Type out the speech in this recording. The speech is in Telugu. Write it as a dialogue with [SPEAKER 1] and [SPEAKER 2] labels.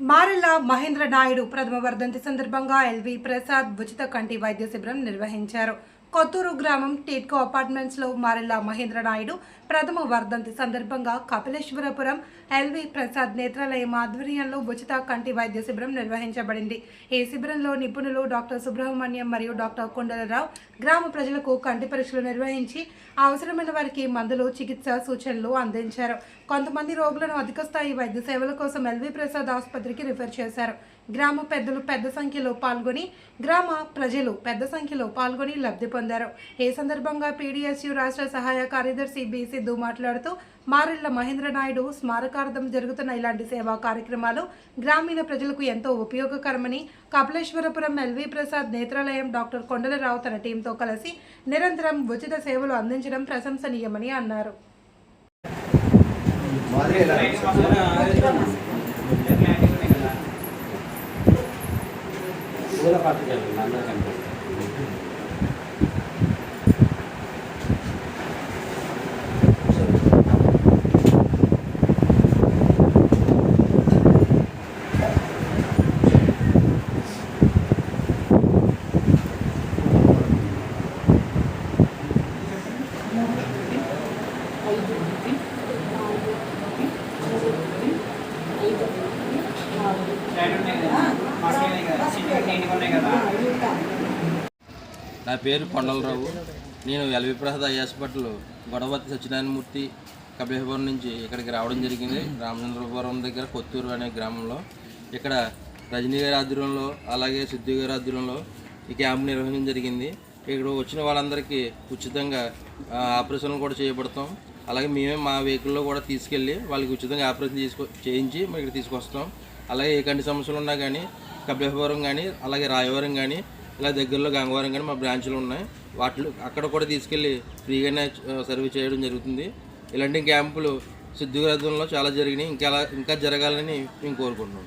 [SPEAKER 1] మారెల్ల మహేంద్ర నాయుడు ప్రథమ వర్ధంతి సందర్భంగా ఎల్వి ప్రసాద్ ఉచిత కంటి వైద్య శిబిరం నిర్వహించారు. కొత్తూరు గ్రామం టీట్కో అపార్ట్మెంట్స్లో మారెల్ల మహేంద్ర నాయుడు ప్రథమ వర్ధంతి సందర్భంగా కపిలేశ్వరపురం ఎల్వి ప్రసాద్ నేత్రాలయం ఆధ్వర్యంలో ఉచిత కంటి వైద్య శిబిరం నిర్వహించబడింది. ఈ శిబిరంలో నిపుణులు డాక్టర్ సుబ్రహ్మణ్యం మరియు డాక్టర్ కొండలరావు గ్రామ ప్రజలకు కంటి పరీక్షలు నిర్వహించి అవసరమైన వారికి మందులు చికిత్స సూచనలు అందించారు. కొంతమంది రోగులను అధిక స్థాయి వైద్య సేవల కోసం ఎల్వి ప్రసాద్ ఆసుపత్రికి రిఫర్ చేశారు. గ్రామ పెద్దలు పెద్ద సంఖ్యలో పాల్గొని గ్రామ ప్రజలు పెద్ద సంఖ్యలో పాల్గొని లబ్ధి పొందారు. ఈ సందర్భంగా పీడీఎస్యు రాష్ట్ర సహాయ కార్యదర్శి బి సిద్ధు మాట్లాడుతూ మారెళ్ళ మహేంద్ర నాయుడు స్మారకార్థం జరుగుతున్న ఇలాంటి సేవా కార్యక్రమాలు గ్రామీణ ప్రజలకు ఎంతో ఉపయోగకరమని Kapileswarapuram L V Prasad Netralayam doctor Kondalarao తన టీంతో కలిసి నిరంతరం ఉచిత సేవలు అందించడం ప్రశంసనీయమని అన్నారు.
[SPEAKER 2] పూల అందరూ కనిపిస్తుంది
[SPEAKER 3] నా పేరు కొండలరావు. నేను L V Prasad eye Godavathi Satyanarayanamurthy Kapileswaram నుంచి ఇక్కడికి రావడం జరిగింది. రామచంద్రపురం దగ్గర కొత్తూరు అనే గ్రామంలో. ఇక్కడ రజనీ గారి ఆధ్వర్యంలో అలాగే సిద్ధు గారి ఆధ్వర్యంలో ఈ క్యాంప్ నిర్వహించడం జరిగింది. ఇక్కడ వచ్చిన వాళ్ళందరికీ ఉచితంగా ఆపరేషన్లు కూడా చేయబడతాం. అలాగే మేమే మా వెహికల్లో కూడా తీసుకెళ్ళి వాళ్ళకి ఉచితంగా ఆపరేషన్ తీసుకొ చేయించి మేము ఇక్కడ తీసుకొస్తాం అలాగే ఏ కంటి సమస్యలు ఉన్నా కానీ కపిలేశ్వరం కానీ అలాగే రాయవరం కానీ ఇలా దగ్గరలో గంగవరం కానీ మా బ్రాంచ్లు ఉన్నాయి. వాటిలో అక్కడ కూడా తీసుకెళ్ళి ఫ్రీగానే సర్వీస్ చేయడం జరుగుతుంది. ఇలాంటి క్యాంపులు సిద్ధుగ్రదంలో చాలా జరిగినాయి. ఇంకా ఇంకా జరగాలని మేము కోరుకుంటున్నాం.